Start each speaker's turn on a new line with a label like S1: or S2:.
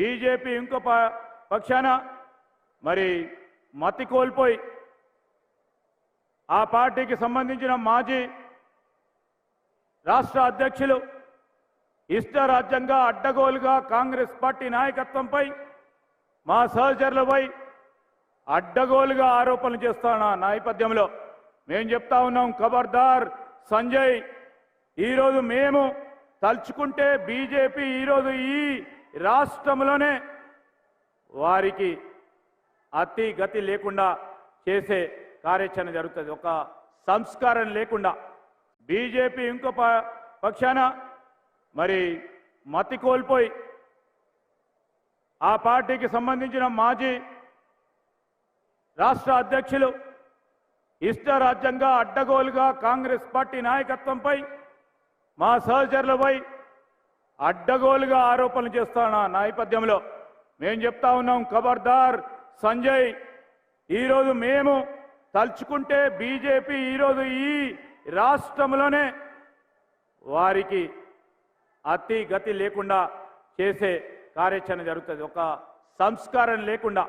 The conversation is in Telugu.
S1: బీజేపీ ఇంకో ప- పక్షాన మరి మతి కోల్పోయి ఆ పార్టీకి సంబంధించిన మాజీ రాష్ట్ర అధ్యక్షులు ఇష్టరాజ్యంగా అడ్డగోలుగా కాంగ్రెస్ పార్టీ నాయకత్వంపై మా సహచరులపై అడ్డగోలుగా ఆరోపణలు చేస్తాన నేపథ్యంలో మేము చెప్తా ఉన్నాం ఖబర్దార్ సంజయ్ ఈరోజు మేము తలుచుకుంటే బీజేపీ ఈరోజు ఈ రాష్ట్రంలోనే వారికి అతి గతి లేకుండా చేసే కార్యాచరణ జరుగుతుంది. ఒక సంస్కారం లేకుండా బీజేపీ ఇంకో ప- పక్షాన మరి మతి కోల్పోయి ఆ పార్టీకి సంబంధించిన మాజీ రాష్ట్ర అధ్యక్షులు ఇష్టరాజ్యంగా అడ్డగోలుగా కాంగ్రెస్ పార్టీ నాయకత్వంపై మా సహచరులపై అడ్డగోలుగా ఆరోపణలు చేస్తున్న నేపథ్యంలో మేము చెప్తా ఉన్నాం ఖబర్దార్ సంజయ్ ఈరోజు మేము తలుచుకుంటే బీజేపీ ఈరోజు ఈ రాష్ట్రంలోనే వారికి అతి గతి లేకుండా చేసే కార్యాచరణ జరుగుతుంది. ఒక సంస్కారం లేకుండా